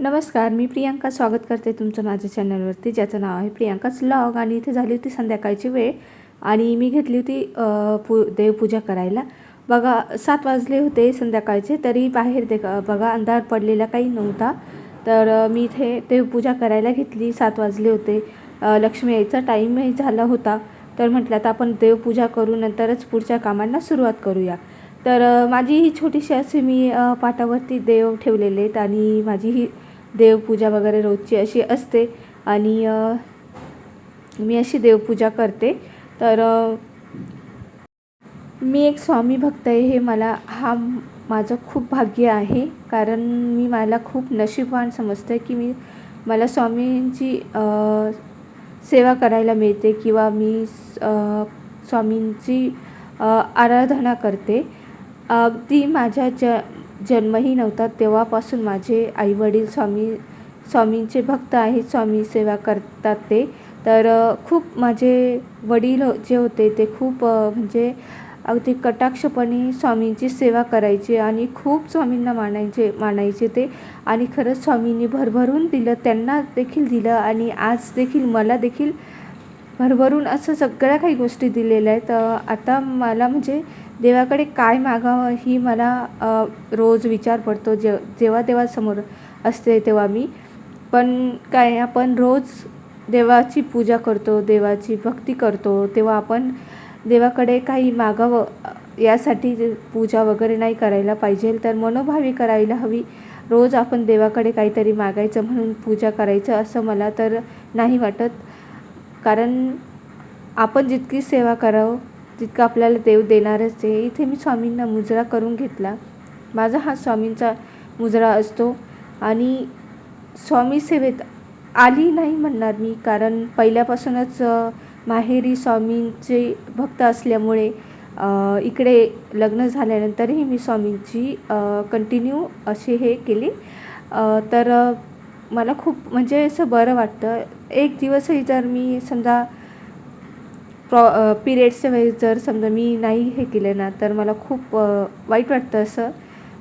नमस्कार मी प्रियांका स्वागत करते तुमचं माझ्या चॅनलवरती ज्याचं नाव आहे प्रियांकाच लॉग आणि इथे झाली होती संध्याकाळची वेळ आणि मी घेतली होती पू देवपूजा करायला. बघा सात वाजले होते संध्याकाळचे तरी बाहेर दे बघा अंधार पडलेला काही नव्हता. तर मी इथे देवपूजा करायला घेतली सात वाजले होते. लक्ष्मी यायचा टाईमही झाला होता. तर म्हटलं आता आपण देवपूजा करू नंतरच पुढच्या कामांना सुरुवात करूया. तर माझी ही छोटीशी अशी मी पाटावरती देव ठेवलेले आहेत आणि माझी ही देवपूजा वगैरे रोजची अशी असते. आणि मी अशी देवपूजा करते. तर मी एक स्वामी भक्त आहे हे मला हा माझं खूप भाग्य आहे. कारण मी मला खूप नशीबवान समजते की मी मला स्वामींची सेवा करायला मिळते किंवा मी स्वामींची आराधना करते. अगदी माझ्या ज जन्मही नव्हता तेव्हापासून माझे आईवडील स्वामी स्वामींचे भक्त आहेत स्वामी सेवा करतात ते. तर खूप माझे वडील जे होते ते खूप म्हणजे अगदी कटाक्षपणे स्वामींची सेवा करायचे आणि खूप स्वामींना मानायचे मानायचे ते. आणि खरंच स्वामींनी भरभरून दिलं त्यांना देखील दिलं आणि आज देखील मला देखील भरभरून असं सगळ्या काही गोष्टी दिलेल्या आहेत. आता मला म्हणजे देवाकडे काय मागावं ही मला रोज विचार पडतो. जे जेव्हा देवासमोर असते तेव्हा मी. पण काय आपण रोज देवाची पूजा करतो देवाची भक्ती करतो तेव्हा आपण देवाकडे काही मागावं यासाठी जे पूजा वगैरे नाही करायला पाहिजे तर मनोभावी करायला हवी. रोज आपण देवाकडे काहीतरी मागायचं म्हणून पूजा करायचं असं मला तर नाही वाटत. कारण आपण जितकी सेवा करावं तितकं आपल्याला देव देणारच आहे. इथे मी स्वामींना मुजरा करून घेतला. माझा हा स्वामींचा मुजरा असतो. आणि स्वामी सेवेत आली नाही म्हणणार मी कारण पहिल्यापासूनच माहेरी स्वामींचे भक्त असल्यामुळे इकडे लग्न झाल्यानंतरही मी स्वामींची कंटिन्यू असे हे केली. तर मला खूप म्हणजे असं बरं वाटतं. एक दिवसही जर मी समजा प्रॉ पिरियड्सच्या वेळेस जर समजा मी नाही हे केलं ना तर मला खूप वाईट वाटतं असं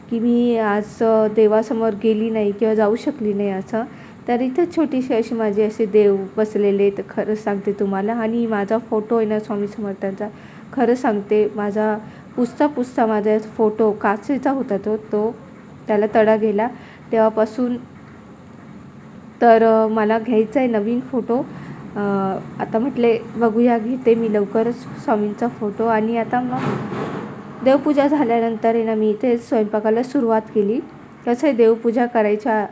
की मी आज देवासमोर गेली नाही किंवा जाऊ शकली नाही असं. तर इथं छोटीशी अशी माझी असे देव बसलेले तर खरंच सांगते तुम्हाला. आणि माझा फोटो आहे ना स्वामी समर्थांचा खरं सांगते माझा पुसता पुसता माझा फोटो काचेचा होता तो तो त्याला तडा गेला. तेव्हापासून तर मला घ्यायचा आहे नवीन फोटो. आता म्हटले बघूया घेते मी लवकरच स्वामींचा फोटो. आणि आता मग देवपूजा झाल्यानंतर आहे ना मी इथे स्वयंपाकाला सुरुवात केली. कसं आहे देवपूजा करायच्या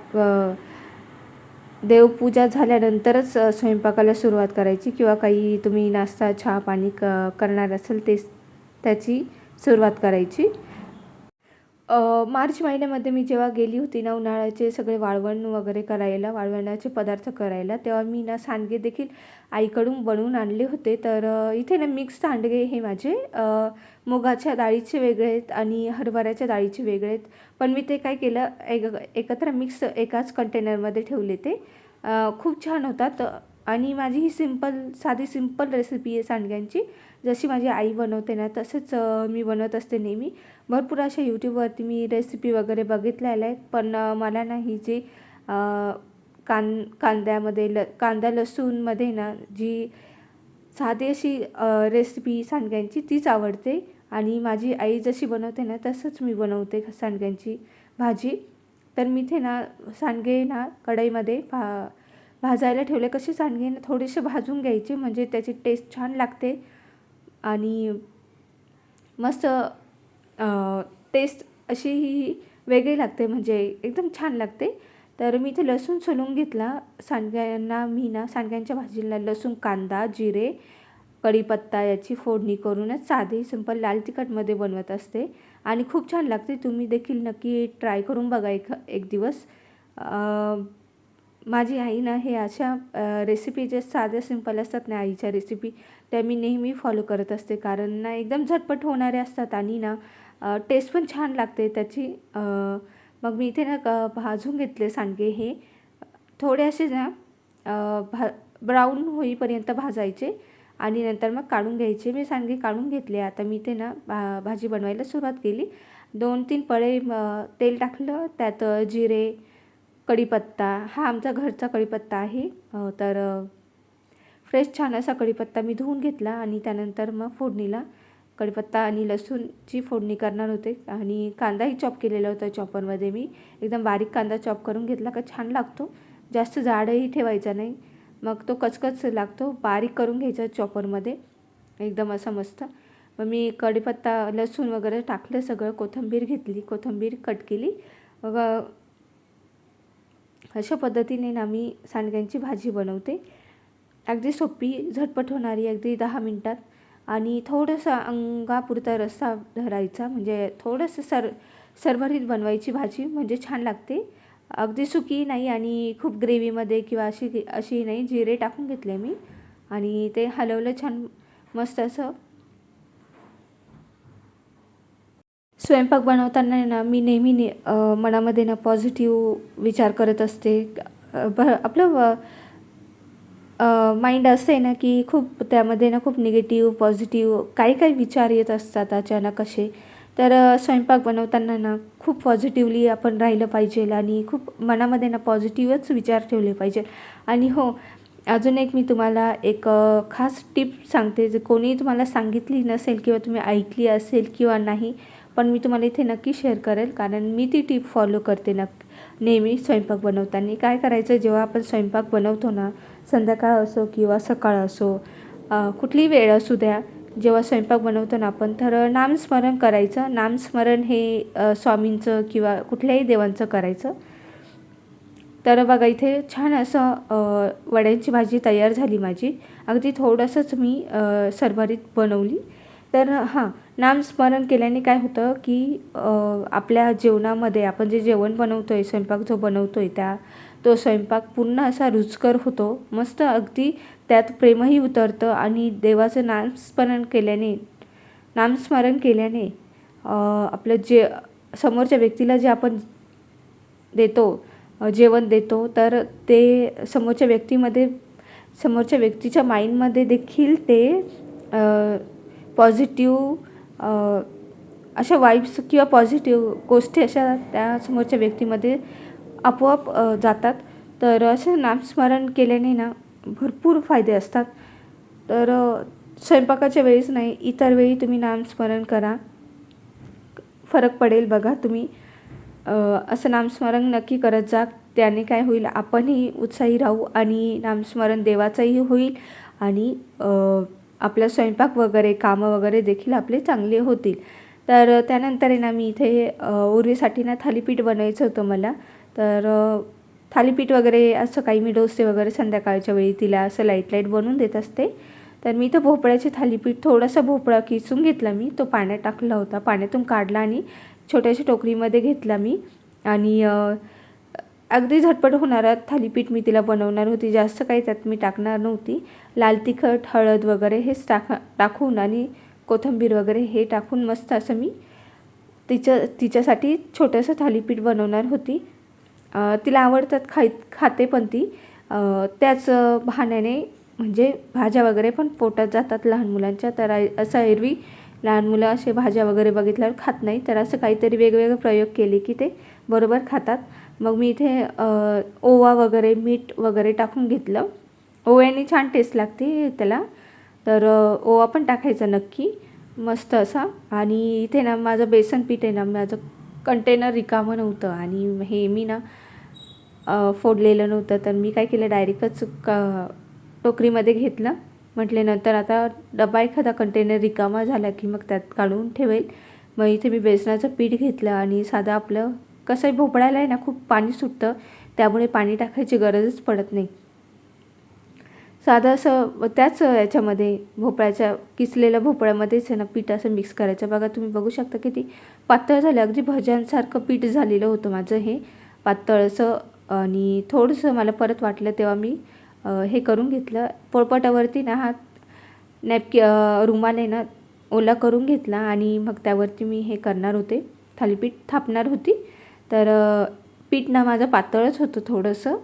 देवपूजा झाल्यानंतरच स्वयंपाकाला सुरुवात करायची किंवा काही तुम्ही नाश्ता चहा पाणी क करणार असेल ते त्याची सुरुवात करायची. मार्च महिन्यामध्ये मी जेव्हा गेली होती ना उन्हाळ्याचे सगळे वाळवण वगैरे करायला वाळवणाचे पदार्थ करायला तेव्हा मी ना सांडगे देखील आईकडून बनवून आणले होते. तर इथे ना मिक्स सांडगे हे माझे मुगाच्या डाळीचे वेगळे आहेत आणि हरभऱ्याच्या डाळीचे वेगळे आहेत. पण मी ते काय केलं एक एकत्र मिक्स एकाच कंटेनरमध्ये ठेवले ते. खूप छान होतात. आणि माझी ही सिंपल साधी सिंपल रेसिपी आहे सांडग्यांची. जशी माझी आई बनवते ना तसंच मी बनवत असते नेहमी. भरपूर अशा यूट्यूबवरती मी रेसिपी वगैरे बघितलेल्या आहेत. पण मला ना ही जी कान कां कांद्यामध्ये ल कांदा लसूणमध्ये ना जी साधी अशी रेसिपी सांडग्यांची तीच आवडते. आणि माझी आई जशी बनवते ना तसंच मी बनवते सांडग्यांची भाजी. तर मी इथे ना सांडगे ना कढईमध्ये भा भाजायला ठेवले. कसे सांडगे ना थोडेसे भाजून घ्यायचे. म्हणजे त्याची टेस्ट छान लागते. आणि मस्त टेस्ट अशी ही वेगळी लागते म्हणजे एकदम छान लागते. तर मी इथे लसूण सोलून घेतला. सांडग्यांना मी ना सांडग्यांच्या भाजीला लसूण कांदा जिरे कढीपत्ता याची फोडणी करूनच साधी सिंपल लाल तिखटमध्ये बनवत असते. आणि खूप छान लागते. तुम्ही देखील नक्की ट्राय करून बघा एक एक दिवस. माझी आई ना हे अशा रेसिपी जे साध्या सिंपल असतात ना आईच्या रेसिपी त्या मी नेहमी फॉलो करत असते. कारण ना एकदम झटपट होणारे असतात आणि ना टेस्ट पण छान लागते. त्याची मग मी इथे ना क- भाजून घेतले सांडगे हे. थोडे असे ना भा ब्राऊन होईपर्यंत भाजायचे. आणि नंतर मग काढून घ्यायचे. मी सांडगे काढून घेतले. आता मी इथे ना भा भाजी बनवायला सुरुवात केली. दोन तीन पळे तेल टाकलं. त्यात जिरे कढीपत्ता. हा आमचा घरचा कढीपत्ता आहे. तर फ्रेश छान असा कढीपत्ता मी धुवून घेतला आणि त्यानंतर मग फोडणीला कढीपत्ता आणि लसूणची फोडणी करणार होते. आणि कांदाही चॉप केलेला होता चॉपरमध्ये मी. एकदम बारीक कांदा चॉप करून घेतला का छान लागतो. जास्त जाडही ठेवायचा नाही. मग तो कचकच लागतो. बारीक करून घ्यायचा चॉपरमध्ये. एकदम असा मस्त. मग मी कढीपत्ता लसूण वगैरे टाकलं सगळं. कोथिंबीर घेतली. कोथिंबीर कट केली. मग अशा पद्धतीने ना मी सांडग्यांची भाजी बनवते. अगदी सोपी झटपट होणारी अगदी दहा मिनटात आणि थोडंसं अंगापुरता रस्सा धरायचा. म्हणजे थोडंसं सर सरभरीत बनवायची भाजी म्हणजे छान लागते. अगदी सुकी नाही आणि खूप ग्रेव्हीमध्ये किंवा अशी अशी नाही जिरे टाकून घेतले मी आणि ते हलवलं छान मस्त असं. स्वयंपाक बनवताना ना मी नेहमी ने मनामध्ये ना पॉझिटिव्ह विचार करत असते. ब आपलं माइंड असं आहे ना की खूप त्यामध्ये ना खूप निगेटिव्ह पॉझिटिव्ह काही काही विचार येत असतात अचानक असे. तर स्वयंपाक बनवताना ना खूप पॉझिटिव्हली आपण राहिलं पाहिजे आणि खूप मनामध्ये ना पॉझिटिव्हच विचार ठेवले पाहिजे. आणि हो अजून एक मी तुम्हाला एक खास टिप सांगते. जे कोणी तुम्हाला सांगितली नसेल किंवा तुम्ही ऐकली असेल किंवा नाही पण मी तुम्हाला इथे नक्की शेअर करेल कारण मी ती टीप फॉलो करते नक् नेहमी स्वयंपाक बनवताना. काय करायचं जेव्हा आपण स्वयंपाक बनवतो ना संध्याकाळ असो किंवा सकाळ असो कुठली कुठलीही वेळ असू द्या जेव्हा स्वयंपाक बनवतो ना आपण तर नामस्मरण करायचं. नामस्मरण हे स्वामींचं किंवा कुठल्याही देवांचं करायचं. तर बघा इथे छान असं वड्यांची भाजी तयार झाली माझी. अगदी थोडंसंच मी सरभरीत बनवली. तर हां नामस्मरण केल्याने काय होतं की आपल्या जेवणामध्ये आपण जे जेवण बनवतो आहे स्वयंपाक जो बनवतो आहे त्या तो स्वयंपाक पूर्ण असा रुचकर होतो. मस्त अगदी त्यात प्रेमही उतरतं आणि देवाचं नामस्मरण केल्याने नामस्मरण केल्याने आपलं जे समोरच्या व्यक्तीला जे आपण देतो जेवण देतो तर ते समोरच्या व्यक्तीमध्ये समोरच्या व्यक्तीच्या माइंडमध्ये देखील ते पॉझिटिव्ह अशा वाईब्स किंवा पॉझिटिव्ह गोष्टी अशा त्या समोरच्या व्यक्तीमध्ये आपोआप जातात. तर असं नामस्मरण केल्याने ना भरपूर फायदे असतात. तर स्वयंपाकाच्या वेळेस नाही इतर वेळी तुम्ही नामस्मरण करा. फरक पडेल बघा तुम्ही. असं नामस्मरण नक्की करत जा. त्याने काय होईल आपणही उत्साही राहू आणि नामस्मरण देवाचंही होईल आणि आपला स्वयंपाक वगैरे कामं वगैरे देखील आपले चांगले होतील. तर त्यानंतर आहे ना मी इथे अ, उर्वीसाठी ना थालीपीठ बनवायचं होतं मला. तर थालीपीठ वगैरे असं काही मी डोसे वगैरे संध्याकाळच्या वेळी तिला असं लाइट लाइट बनवून देत असते. तर मी इथं भोपळ्याचे थालीपीठ थोडासा भोपळा किसून घेतला मी. तो पाण्यात टाकला होता. पाण्यातून काढला आणि छोट्याशा टोकरीमध्ये घेतला मी. आणि अगदी झटपट होणारा थालीपीठ मी तिला बनवणार होती. जास्त काही त्यात मी टाकणार नव्हती. लाल तिखट हळद वगैरे हेच टाका टाकून आणि कोथिंबीर वगैरे हे टाकून मस्त असं मी तिच्या तिच्यासाठी छोटंसं थालीपीठ बनवणार होती. तिला आवडतात खाई खाते पण ती. त्याच बहाण्याने म्हणजे भाज्या वगैरे पण पोटात जातात लहान मुलांच्या. तर असा एरवी लहान मुलं असे भाज्या वगैरे बघितल्यावर खात नाही. तर असं काहीतरी वेगवेगळे प्रयोग केले की ते बरोबर खातात. मग मी इथे ओवा वगैरे मीठ वगैरे टाकून घेतलं. ओव्याने छान टेस्ट लागते त्याला. तर ओवा पण टाकायचा नक्की. मस्त असा. आणि इथे ना माझं बेसन पीठ आहे ना माझं कंटेनर रिकामं नव्हतं. आणि हे मी ना फोडलेलं नव्हतं. तर मी काय केलं डायरेक्टच क टोकरीमध्ये घेतलं. म्हटले नंतर आता डबा एखादा कंटेनर रिकामा झाला की मग त्यात काढून ठेवेल. मग इथे मी बेसनाचं पीठ घेतलं आणि साधं आपलं कसंही भोपळ्याला आहे ना खूप पाणी सुटतं. त्यामुळे पाणी टाकायची गरजच पडत नाही. साधं असं त्याच याच्यामध्ये भोपळ्याच्या किसलेल्या भोपळ्यामध्येच आहे ना पीठ असं मिक्स करायचं. बघा तुम्ही बघू शकता किती पातळ झालं. अगदी भज्यांसारखं पीठ झालेलं होतं माझं हे. पातळ असं आणि थोडंसं मला परत वाटलं तेव्हा मी हे करून घेतलं. पोळपाटावरती ना हा नॅपकी रुमाल आहे ना ओला करून घेतला आणि मग त्यावरती मी हे करणार होते. थालीपीठ थापणार होती. तर पीठ ना माझं पातळच होतं थोडंसं.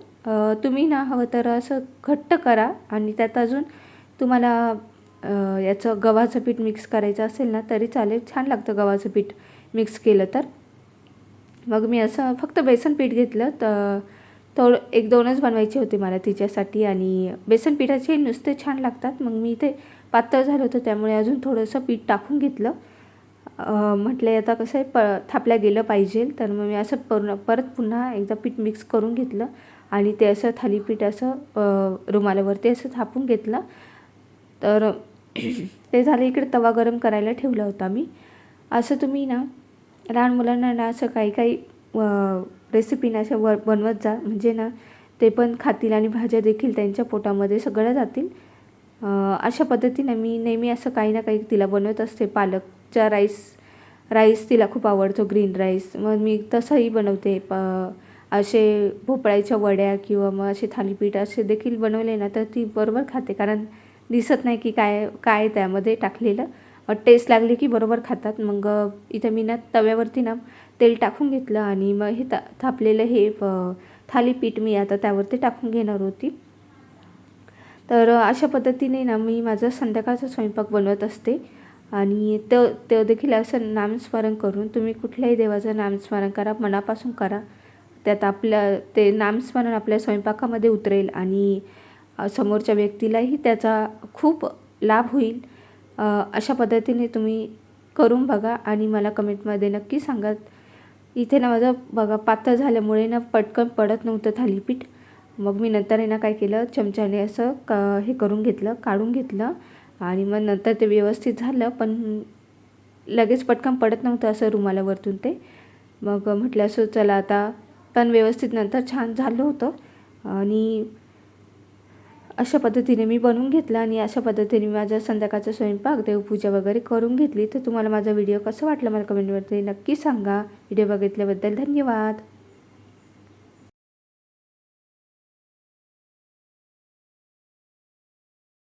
तुम्ही ना हवं तर असं घट्ट करा आणि त्यात अजून तुम्हाला याचं गव्हाचं पीठ मिक्स करायचं असेल ना तरी चालेल. छान लागतं गव्हाचं पीठ मिक्स केलं तर. मग मी असं फक्त बेसन पीठ घेतलं. तर थोडं एक दोनच बनवायचे होते मला तिच्यासाठी आणि बेसन पिठाचे नुसते छान लागतात. मग मी ते पातळ झालं होतं त्यामुळे अजून थोडंसं पीठ टाकून घेतलं. म्हटले आता कसं आहे प थापल्या गेलं पाहिजे. तर मग मी असं पर परत पुन्हा एकदा पीठ मिक्स करून घेतलं आणि ते असं थालीपीठ असं रुमालावरती असं थापून घेतलं. तर ते झालं इकडे तवा गरम करायला ठेवला होता मी. असं तुम्ही ना लहान मुलांना ना असं काही काही रेसिपी ना अशा व बनवत जा. म्हणजे ना ते पण खातील आणि भाज्या देखील त्यांच्या पोटामध्ये सगळ्या जातील. अशा पद्धतीने मी नेहमी असं काही ना काही तिला बनवत असते. पालकचा राईस राईस तिला खूप आवडतो ग्रीन राईस मग मी तसंही बनवते. प असे भोपळ्याच्या वड्या किंवा मग असे थालीपीठ असे देखील बनवले ना तर ती बरोबर खाते. कारण दिसत नाही की काय काय त्यामध्ये टाकलेलं. टेस्ट लागली की बरोबर खातात. मग इथं मी ना तव्यावरती ना तेल टाकून घेतलं आणि मग हे ता थापलेलं हे थालीपीठ मी आता त्यावरती टाकून घेणार होती. तर अशा पद्धतीने ना मी माझा संध्याकाळचा स्वयंपाक बनवत असते आणि तो ते देखील असं नामस्मरण करून तुम्ही कुठल्याही देवाचं नामस्मरण करा मनापासून करा. त्यात आपल्या ते नामस्मरण आपल्या स्वयंपाकामध्ये उतरेल आणि समोरच्या व्यक्तीलाही त्याचा खूप लाभ होईल. अशा पद्धतीने तुम्ही करून बघा आणि मला कमेंटमध्ये नक्की सांगा इथे ना माझं बघा पातळ झाल्यामुळे ना पटकन पडत नव्हतं थालीपीठ. मग मी नंतर आहे ना काय केलं चमच्याने असं क हे करून घेतलं काढून घेतलं. आणि मग नंतर ते व्यवस्थित झालं पण लगेच पटकन पडत नव्हतं असं रुमालावरतून ते. मग म्हटलं असं चला आता पण व्यवस्थित नंतर छान झालं होतं. आणि अशा पद्धतीने मी बनवून घेतलं आणि अशा पद्धतीने माझा संध्याकाळचा स्वयंपाक देवपूजा वगैरे करून घेतली. तर तुम्हाला माझा व्हिडिओ कसं वाटलं मला कमेंटवरती नक्की सांगा. व्हिडिओ बघितल्याबद्दल धन्यवाद.